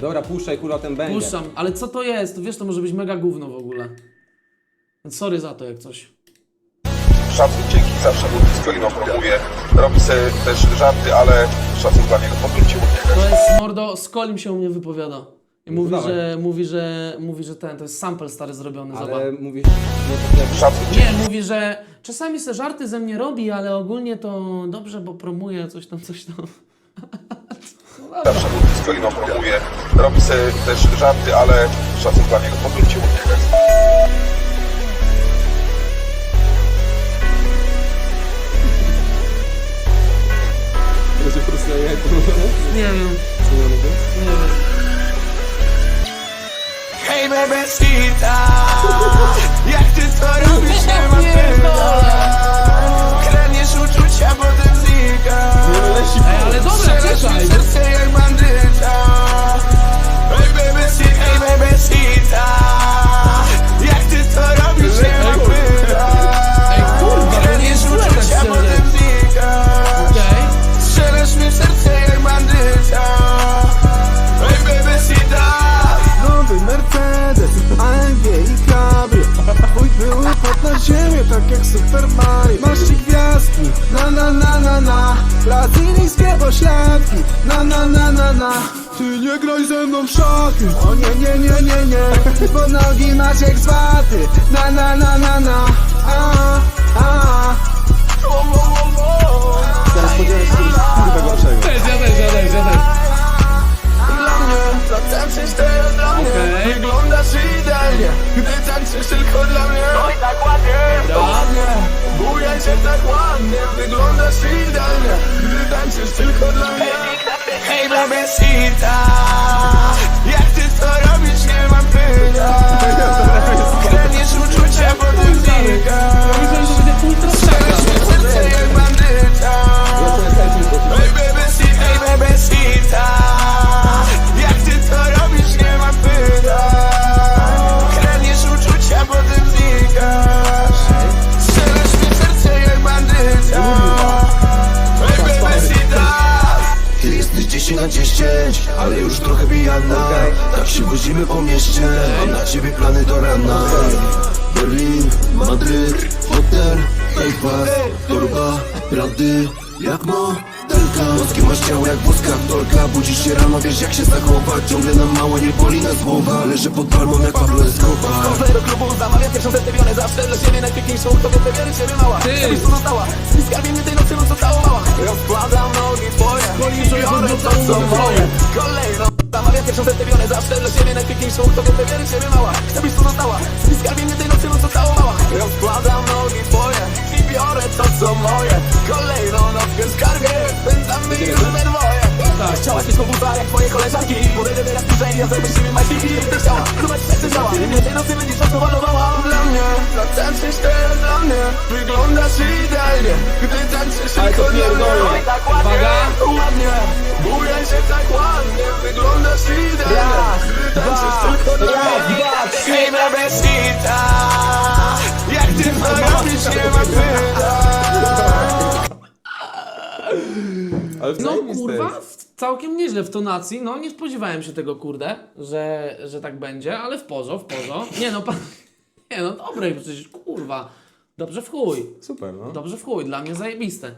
prostu. Dobra, puszczaj kurwa ten banger. Puszczam, ale co to jest? To wiesz, to może być mega gówno w ogóle. Więc sorry za to jak coś. Szacun, dzięki, zawsze był blisko i promuje. Robi sobie też żarty, ale szacun dla niego, niego. To jest mordo, Skolim się u mnie wypowiada. I mówi, dawaj. że, mówi, że, mówi, że ten, to jest sample stary zrobiony, zobacz. Ale mówisz, nie tak jak... Szacun, Nie, mówi, że czasami se żarty ze mnie robi, ale ogólnie to dobrze, bo promuje coś tam, coś tam. zawsze był blisko i promuje. Robi sobie też żarty, ale szacun dla niego, powrócił od niego. Będzie po prostu jak... Nie wiem, nie wiem. Hej bebecita Jak ty to robisz, na ziemię, tak jak Super Mario. Masz ci gwiazdki, na na na na na. Brazylijskie pośladki, na na na na na. Ty nie graj ze mną w szachy. O nie nie nie nie nie. Bo nogi masz jak z waty Na na na na na Hej 40 na Ale już trochę pijana Tak się wodzimy po mieście Mam na ciebie plany do rana. Berlin, Madryt, hotel, Eiffel, torba, rady Jak modelka. Włoski masz ciało jak włoska aktorka. Budzisz się rano, wiesz jak się zachować. Ciągle nam mało, nie boli nas głowa Leżę pod palmą jak Pablo Escobar Chodzę do klubu, zamawiam pierwszą zestawione Zawsze dla siebie. Najpiękniejszą, kobietę wiery w siebie mała. Ty! została, z tej nocy, no co całowała co moje Kolejno Zamawiam pierwszą zestawione Zawsze dla siebie najpiękniejszą kobietę wiery w siebie mała. Żebyś tu została Z skarbie mnie tej nocy noc całowała Rozkładam nogi twoje I biorę to co moje. Kolejną nockę skarbie Pędzamy i we dwoje. Chciałaś mieć komputer jak twoje koleżanki. Podejdę teraz bliżej, ja zajmę siebie majtiki Ty chciała, zobacz serce działa Mnie tej nocy będziesz odprowadzowała Dla mnie, dla tańczysz teraz dla mnie Wyglądasz idealnie Gdy tańczysz tylko dla mnie. Uwaga. Bebecita Jak ty to robisz, nie ma pytań Ale No kurwa, jest. w- całkiem nieźle w tonacji. No nie spodziewałem się tego, kurde, że, że tak będzie, ale w porzo, w porzo. Nie no, pan... Nie no, dobre przecież, kurwa. Dobrze w chuj. Super, no. Dobrze w chuj, dla mnie zajebiste.